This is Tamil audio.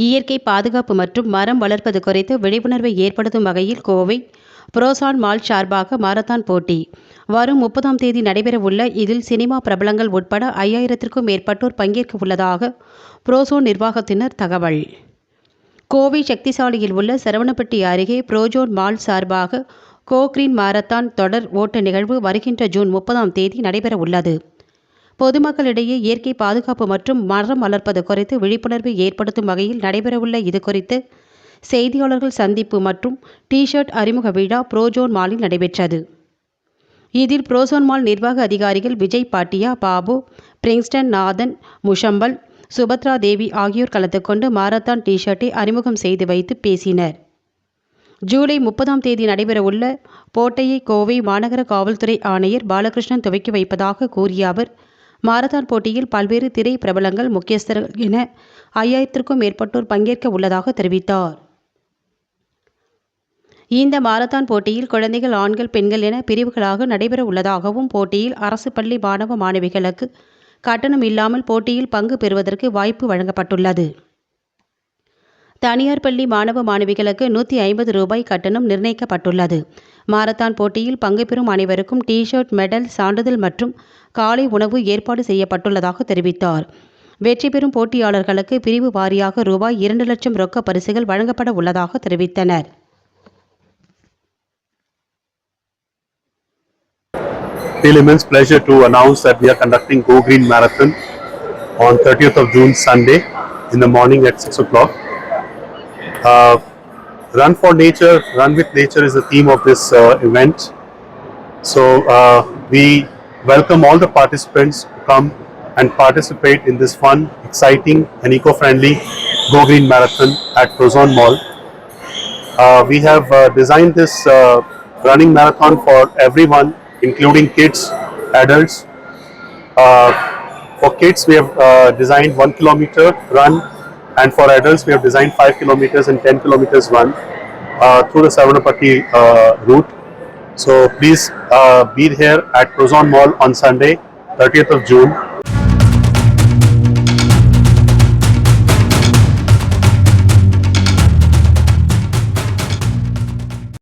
இயற்கை பாதுகாப்பு மற்றும் மரம் வளர்ப்பது குறித்து விழிப்புணர்வை ஏற்படுத்தும் வகையில் கோவை புரோசான் மால் சார்பாக மாரத்தான் போட்டி. வரும் முப்பதாம் தேதி நடைபெறவுள்ள இதில் சினிமா பிரபலங்கள் உட்பட ஐயாயிரத்திற்கும் மேற்பட்டோர் பங்கேற்க உள்ளதாக புரோசோன் நிர்வாகத்தினர் தகவல். கோவை சக்திசாலையில் உள்ள சரவணப்பட்டி அருகே புரோஜோன் மால் சார்பாக கோக்ரீன் மாரத்தான் தொடர் ஓட்ட நிகழ்வு வருகின்ற ஜூன் முப்பதாம் தேதி நடைபெற உள்ளது பொதுமக்களிடையே இயற்கை பாதுகாப்பு மற்றும் மரம் வளர்ப்பது குறித்து விழிப்புணர்வு ஏற்படுத்தும் வகையில் நடைபெறவுள்ள இது குறித்து செய்தியாளர்கள் சந்திப்பு மற்றும் டி ஷர்ட் அறிமுக விழா புரோஜோன் மாலில் நடைபெற்றது. இதில் புரோசோன் மால் நிர்வாக அதிகாரிகள் விஜய் பாட்டியா பாபு பிரிங்ஸ்டன் நாதன் முஷம்பல் சுபத்ரா தேவி ஆகியோர் கலந்து கொண்டு மாரத்தான் டி ஷர்ட்டை அறிமுகம் செய்து வைத்து பேசினர். ஜூலை முப்பதாம் தேதி நடைபெறவுள்ள போட்டையை கோவை மாநகர காவல்துறை ஆணையர் பாலகிருஷ்ணன் துவக்கி வைப்பதாக கூறிய அவர் மாரத்தான் போட்டியில் பல்வேறு திரை பிரபலங்கள் முக்கியஸ்தர்கள் என ஐயாயிரத்திற்கும் மேற்பட்டோர் பங்கேற்க உள்ளதாக தெரிவித்தார். இந்த மாரத்தான் போட்டியில் குழந்தைகள் ஆண்கள் பெண்கள் என பிரிவுகளாக நடைபெற உள்ளதாகவும் போட்டியில் அரசு பள்ளி மாணவ மாணவிகளுக்கு கட்டணம் இல்லாமல் போட்டியில் பங்கு பெறுவதற்கு வாய்ப்பு வழங்கப்பட்டுள்ளது. தனியார் பள்ளி மாணவ மாணவிகளுக்கு நூற்றி ஐம்பது ரூபாய் கட்டணம் நிர்ணயிக்கப்பட்டுள்ளது. மாரத்தான் போட்டியில் பங்கு பெறும் அனைவருக்கும் டி ஷர்ட் மெடல் சான்றிதழ் மற்றும் காலை உணவு ஏற்பாடு செய்யப்பட்டுள்ளதாக தெரிவித்தார் வெற்றி பெறும் போட்டியாளர்களுக்கு பிரிவு வாரியாக ரூபாய் இரண்டு லட்சம் ரொக்க பரிசுகள் வழங்கப்பட உள்ளதாக தெரிவித்தனர் feel immense pleasure to announce that we are conducting Go Green Marathon on 30th of June, Sunday, in the morning at 6 o'clock. Uh, run for Nature, Run with Nature is the theme of this uh, event. So uh, we welcome all the participants to come and participate in this fun, exciting, and eco-friendly Go Green Marathon at Prozon Mall. Uh, we have uh, designed this uh, running marathon for everyone, including kids, adults. Uh, for kids, we have uh, designed one kilometer run, and for adults, we have designed five kilometers and ten kilometers run uh, through the Savanapati uh, route. So please uh, be here at Prozon Mall on Sunday, 30th of June.